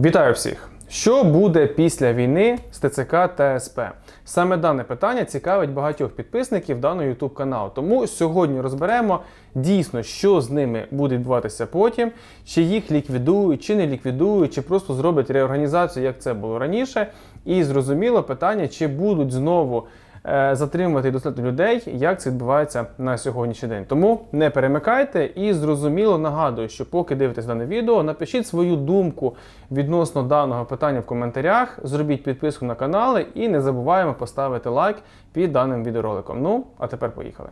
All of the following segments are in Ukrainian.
Вітаю всіх! Що буде після війни з ТЦК та СП? Саме дане питання цікавить багатьох підписників даного YouTube каналу. Тому сьогодні розберемо дійсно, що з ними буде відбуватися потім, чи їх ліквідують, чи не ліквідують, чи просто зроблять реорганізацію, як це було раніше. І зрозуміло питання, чи будуть знову затримувати і дослідити людей, як це відбувається на сьогоднішній день. Тому не перемикайте і зрозуміло нагадую, що поки дивитесь дане відео, напишіть свою думку відносно даного питання в коментарях, зробіть підписку на канали і не забуваємо поставити лайк під даним відеороликом. Ну, а тепер поїхали.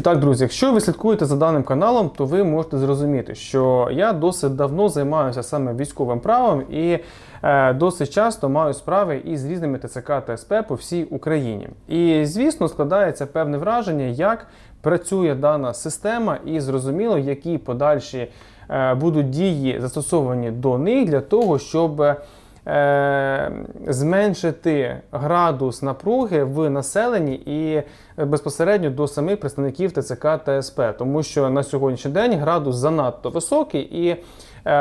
І так, друзі, якщо ви слідкуєте за даним каналом, то ви можете зрозуміти, що я досить давно займаюся саме військовим правом і е, досить часто маю справи із різними ТЦК та СП по всій Україні. І звісно, складається певне враження, як працює дана система, і зрозуміло, які подальші е, будуть дії застосовані до них для того, щоб. Е, зменшити градус напруги в населенні і безпосередньо до самих представників ТЦК та СП, тому що на сьогоднішній день градус занадто високий, і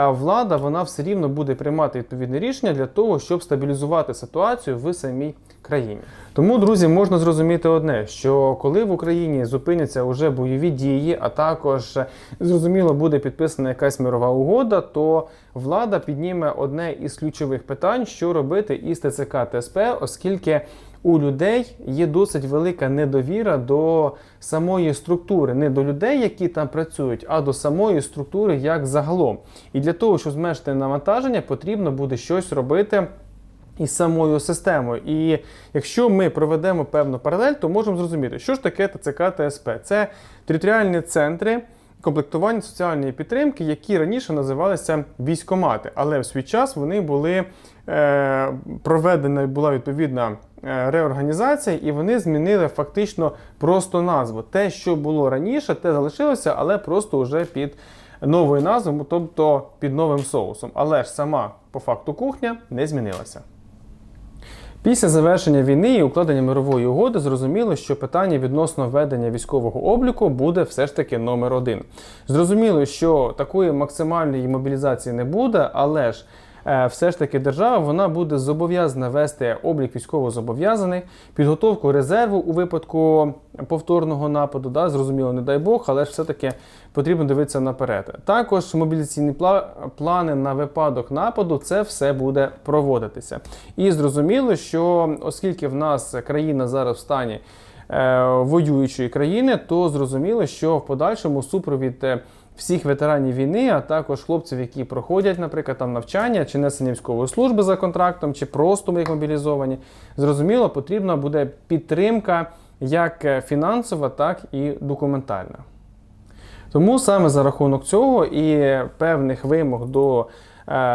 влада вона все рівно буде приймати відповідне рішення для того, щоб стабілізувати ситуацію в самій країні. Тому, друзі, можна зрозуміти одне: що коли в Україні зупиняться вже бойові дії, а також е, зрозуміло буде підписана якась мирова угода, то влада підніме одне із ключових питань, що робити із ТЦК ТСП, оскільки у людей є досить велика недовіра до самої структури, не до людей, які там працюють, а до самої структури як загалом. І для того, щоб зменшити навантаження, потрібно буде щось робити. Із самою системою. І якщо ми проведемо певну паралель, то можемо зрозуміти, що ж таке ТЦК ТСП. Це територіальні центри комплектування соціальної підтримки, які раніше називалися військомати. Але в свій час вони були е, проведена була відповідна реорганізація, і вони змінили фактично просто назву. Те, що було раніше, те залишилося, але просто вже під новою назвою, тобто під новим соусом. Але ж сама по факту кухня не змінилася. Після завершення війни і укладення мирової угоди зрозуміло, що питання відносно ведення військового обліку буде все ж таки номер один. Зрозуміло, що такої максимальної мобілізації не буде, але ж е, все ж таки держава вона буде зобов'язана вести облік військовозобов'язаних, підготовку резерву у випадку повторного нападу. Да, Зрозуміло, не дай Бог, але ж все-таки потрібно дивитися наперед. Також мобілізаційні плани на випадок нападу, це все буде проводитися. І зрозуміло, що оскільки в нас країна зараз в стані е, воюючої країни, то зрозуміло, що в подальшому супровід. Всіх ветеранів війни, а також хлопців, які проходять, наприклад, там навчання чи несення військової служби за контрактом, чи просто як мобілізовані, зрозуміло, потрібна буде підтримка як е, фінансова, так і документальна. Тому саме за рахунок цього і певних вимог до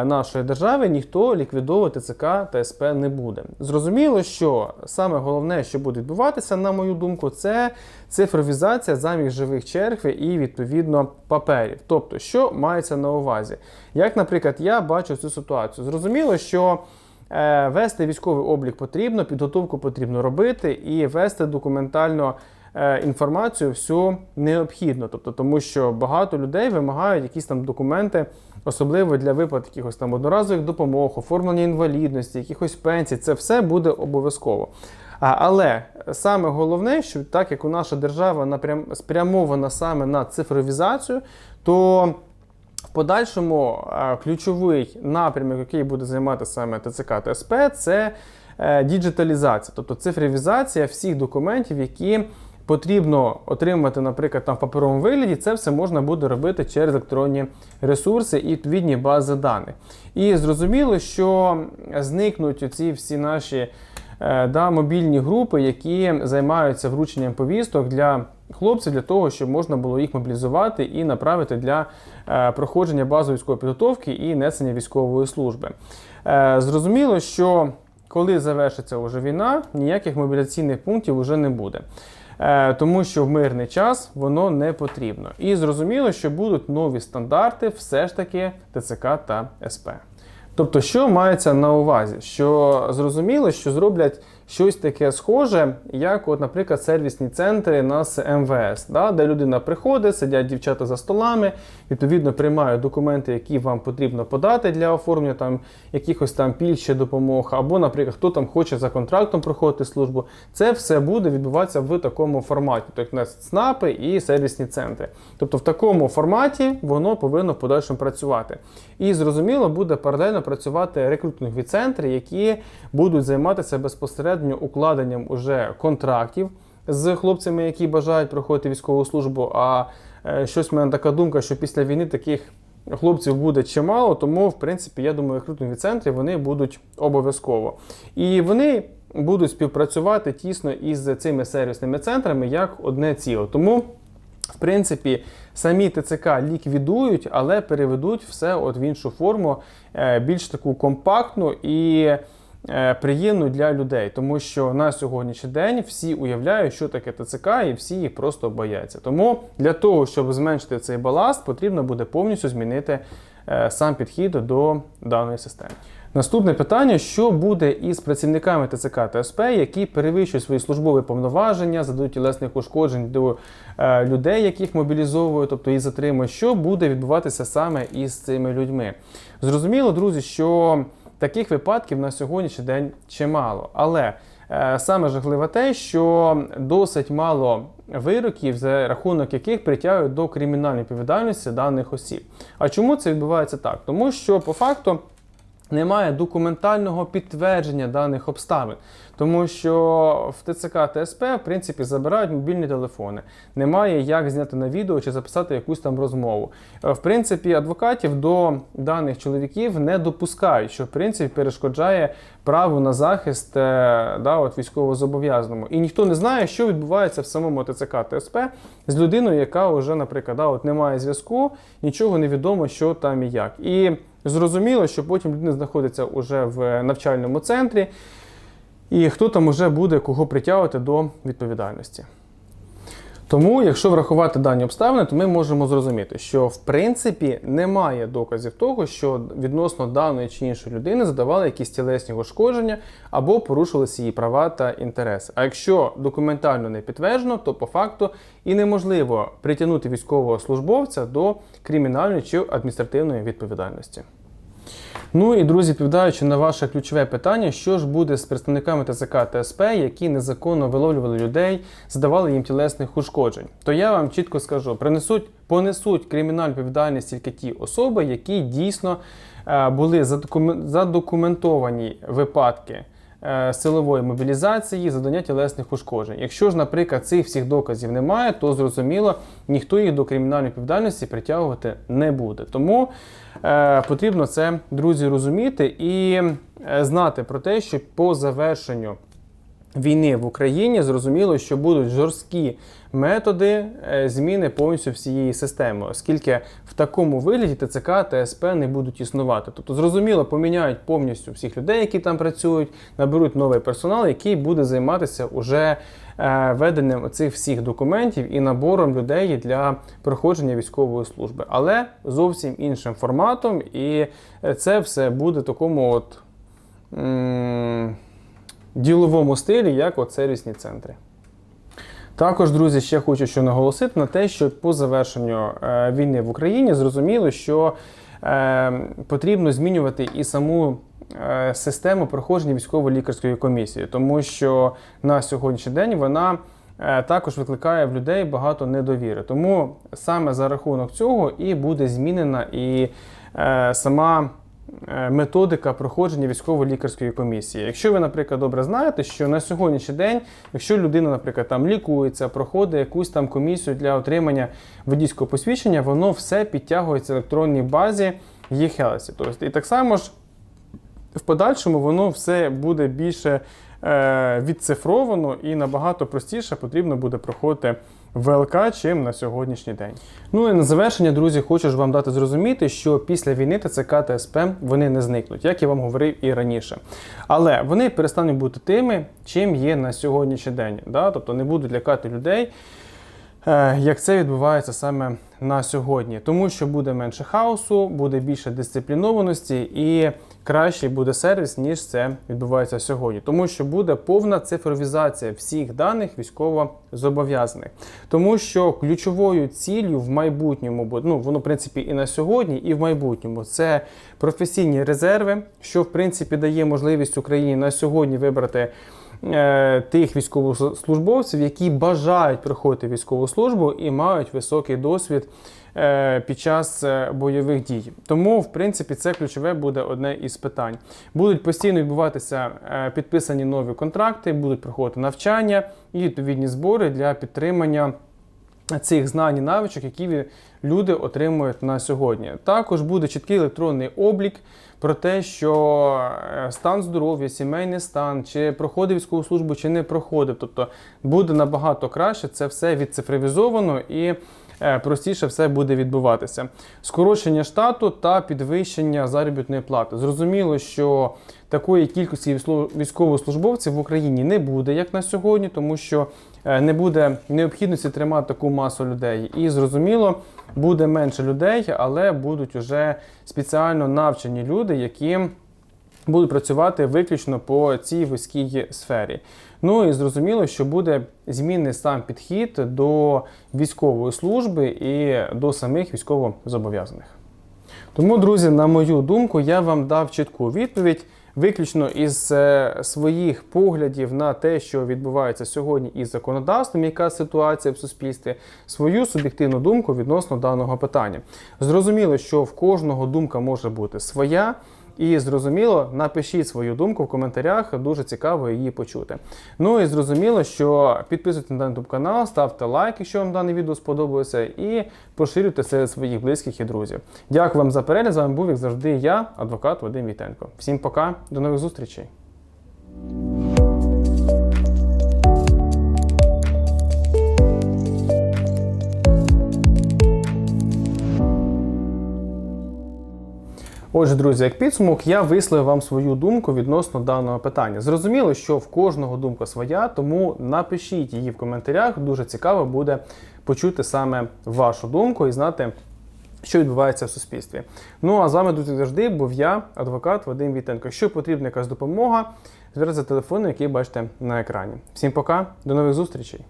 нашої держави ніхто ліквідовувати ЦК та СП не буде. Зрозуміло, що саме головне, що буде відбуватися, на мою думку, це цифровізація замість живих черг і відповідно паперів. Тобто, що мається на увазі? Як, наприклад, я бачу цю ситуацію. Зрозуміло, що е, вести військовий облік потрібно, підготовку потрібно робити і вести документально е, інформацію всю необхідно. Тобто, тому що багато людей вимагають якісь там документи, особливо для виплат якихось там одноразових допомог, оформлення інвалідності, якихось пенсій. Це все буде обов'язково. Але саме головне, що так як у наша держава напрям спрямована саме на цифровізацію, то в подальшому е, ключовий напрямок, який буде займати саме ТЦК та це е, діджиталізація, тобто цифровізація всіх документів, які потрібно отримати, наприклад, там в паперовому вигляді, це все можна буде робити через електронні ресурси і відповідні бази даних. І зрозуміло, що зникнуть ці всі наші е, да, мобільні групи, які займаються врученням повісток для хлопців, для того, щоб можна було їх мобілізувати і направити для е, проходження базової військової підготовки і несення військової служби. Е, зрозуміло, що коли завершиться вже війна, ніяких мобіляційних пунктів вже не буде. Е, Тому що в мирний час воно не потрібно. І зрозуміло, що будуть нові стандарти все ж таки ТЦК та СП. Тобто, що мається на увазі? Що зрозуміло, що зроблять щось таке схоже, як, от, наприклад, сервісні центри нас МВС, да, де людина приходить, сидять дівчата за столами, відповідно приймають документи, які вам потрібно подати для оформлення там якихось там пільг допомог, або, наприклад, хто там хоче за контрактом проходити службу. Це все буде відбуватися в такому форматі, тобто у нас і сервісні центри. Тобто в такому форматі воно повинно в подальшому працювати. І зрозуміло, буде паралельно працювати рекрутингові центри, які будуть займатися безпосередньо укладенням уже контрактів з хлопцями, які бажають проходити військову службу. А е, щось в мене така думка, що після війни таких хлопців буде чимало, тому, в принципі, я думаю, рекрутингові центри вони будуть обов'язково. І вони будуть співпрацювати тісно із цими сервісними центрами як одне ціло. Тому. В принципі, самі ТЦК ліквідують, але переведуть все от в іншу форму, е, більш таку компактну і е, приємну для людей. Тому що на сьогоднішній день всі уявляють, що таке ТЦК, і всі їх просто бояться. Тому для того, щоб зменшити цей баласт, потрібно буде повністю змінити е, сам підхід до даної системи. Наступне питання: що буде із працівниками ТЦК та СП, які перевищують свої службові повноваження, задають тілесних ушкоджень до е, людей, яких мобілізовують, тобто і затримують, що буде відбуватися саме із цими людьми? Зрозуміло, друзі, що таких випадків на сьогоднішній день чимало. Але е, саме жахливе те, що досить мало вироків, за рахунок яких притягують до кримінальної відповідальності даних осіб. А чому це відбувається так? Тому що по факту. Немає документального підтвердження даних обставин, тому що в ТЦК та СП, в принципі, забирають мобільні телефони. Немає як зняти на відео чи записати якусь там розмову. Е, В принципі, адвокатів до даних чоловіків не допускають, що в принципі перешкоджає право на захист е, да, от військовозобов'язаному. І ніхто не знає, що відбувається в самому ТЦК та СП з людиною, яка вже, наприклад, да, от немає зв'язку, нічого не відомо, що там і як. І Зрозуміло, що потім людина знаходиться уже в навчальному центрі, і хто там уже буде кого притягувати до відповідальності. Тому, якщо врахувати дані обставини, то ми можемо зрозуміти, що в принципі немає доказів того, що відносно даної чи іншої людини задавали якісь тілесні ушкодження або порушилися її права та інтереси. А якщо документально не підтверджено, то по факту і неможливо притягнути військового службовця до кримінальної чи адміністративної відповідальності. Ну і друзі, відповідаючи на ваше ключове питання, що ж буде з представниками ТЦК та СП, які незаконно виловлювали людей, здавали їм тілесних ушкоджень, то я вам чітко скажу: принесуть, понесуть кримінальну відповідальність тільки ті особи, які дійсно е, були задокумен- задокументовані випадки. Е, Силової мобілізації, завдання тілесних ушкоджень. Якщо ж, наприклад, цих всіх доказів немає, то зрозуміло, ніхто їх до кримінальної відповідальності притягувати не буде. Тому е, потрібно це, друзі, розуміти і е, знати про те, що по завершенню війни в Україні зрозуміло, що будуть жорсткі методи е, зміни повністю всієї системи, оскільки в такому вигляді ТЦК та СП не будуть існувати. Тобто, зрозуміло, поміняють повністю всіх людей, які там працюють, наберуть новий персонал, який буде займатися уже е, веденням цих всіх документів і набором людей для проходження військової служби, але зовсім іншим форматом, і е, це все буде такому от. Діловому стилі, як от сервісні центри. Також, друзі, ще хочу що наголосити на те, що по завершенню е, війни в Україні зрозуміло, що е, потрібно змінювати і саму е, систему проходження військово-лікарської комісії, тому що на сьогоднішній день вона також викликає в людей багато недовіри. Тому саме за рахунок цього і буде змінена і сама методика проходження військово-лікарської комісії. Якщо ви, наприклад, добре знаєте, що на сьогоднішній день, якщо людина, наприклад, там лікується, проходить якусь там комісію для отримання водійського посвідчення, воно все підтягується в електронній базі e-Health. Тобто, і так само ж в подальшому воно все буде більше е, відцифровано і набагато простіше потрібно буде проходити ВЛК, чим на сьогоднішній день. Ну і на завершення, друзі, хочу ж вам дати зрозуміти, що після війни ТЦК та СП вони не зникнуть, як я вам говорив і раніше. Але вони перестануть бути тими, чим є на сьогоднішній день. Да? Тобто не будуть лякати людей. Е, Як це відбувається саме на сьогодні, тому що буде менше хаосу, буде більше дисциплінованості і кращий буде сервіс, ніж це відбувається сьогодні, тому що буде повна цифровізація всіх даних військово-зобов'язаних. Тому що ключовою ціллю в майбутньому буде, ну воно в принципі і на сьогодні, і в майбутньому це професійні резерви, що в принципі дає можливість Україні на сьогодні вибрати. Е, Тих військовослужбовців, які бажають проходити військову службу і мають високий досвід е, під час е, бойових дій. Тому, в принципі, це ключове буде одне із питань. Будуть постійно відбуватися підписані нові контракти, будуть проходити навчання і відповідні збори для підтримання цих знань і навичок, які люди отримують на сьогодні. Також буде чіткий електронний облік про те, що е, стан здоров'я, сімейний стан, чи проходив військову службу, чи не проходив. Тобто буде набагато краще це все відцифровізовано і простіше все буде відбуватися. Скорочення штату та підвищення заробітної плати. Зрозуміло, що такої кількості військово- військовослужбовців в Україні не буде, як на сьогодні, тому що е, не буде необхідності тримати таку масу людей. І зрозуміло, буде менше людей, але будуть уже спеціально навчені люди, які будуть працювати виключно по цій вузькій сфері. Ну і зрозуміло, що буде змінний сам підхід до військової служби і до самих військовозобов'язаних. Тому, друзі, на мою думку, я вам дав чітку відповідь. Виключно із е, своїх поглядів на те, що відбувається сьогодні із законодавством, яка ситуація в суспільстві, свою суб'єктивну думку відносно даного питання. Зрозуміло, що в кожного думка може бути своя. І зрозуміло, напишіть свою думку в коментарях, дуже цікаво її почути. Ну і зрозуміло, що підписуйтесь на YouTube канал, ставте лайк, якщо вам дане відео сподобалося, і поширюйте серед своїх близьких і друзів. Дякую вам за перегляд. З вами був, як завжди, я, адвокат Вадим Вітенко. Всім пока, до нових зустрічей. Отже, друзі, як підсумок, я висловив вам свою думку відносно даного питання. Зрозуміло, що в кожного думка своя, тому напишіть її в коментарях. Дуже цікаво буде почути саме вашу думку і знати, що відбувається в суспільстві. Ну а з вами, друзі, завжди був я, адвокат Вадим Вітенко. Якщо потрібна якась допомога, звертайтеся за телефоном, який бачите на екрані. Всім пока, до нових зустрічей!